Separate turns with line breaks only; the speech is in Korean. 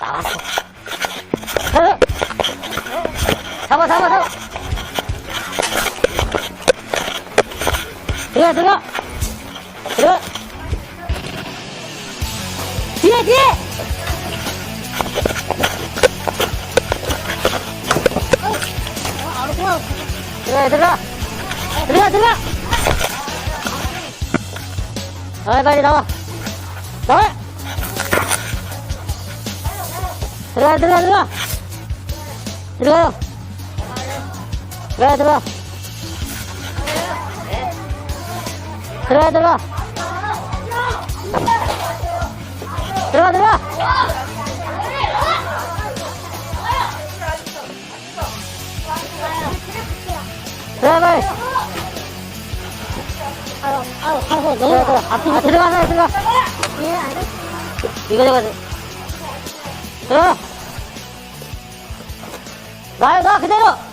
나왔어. 어? 잡아, 잡아, 잡아. 들어가, 들어가. 들어가. 뒤에, 뒤에! 들어가, 들어가. 들어가, 들어가. 아, 빨리 나와. 나와! 들어가, 들어가, 들어가. 들어가요. 들어가, 들어가. 들어가, 들어가. 들어가, 들어가. 들어가, 빨리.
아유, 아유, 아유, 너무
들어가, 들어가. 앞에 들어가서 들어가.
예, 알겠어.
이거 저거 들어 놔요 놔 그대로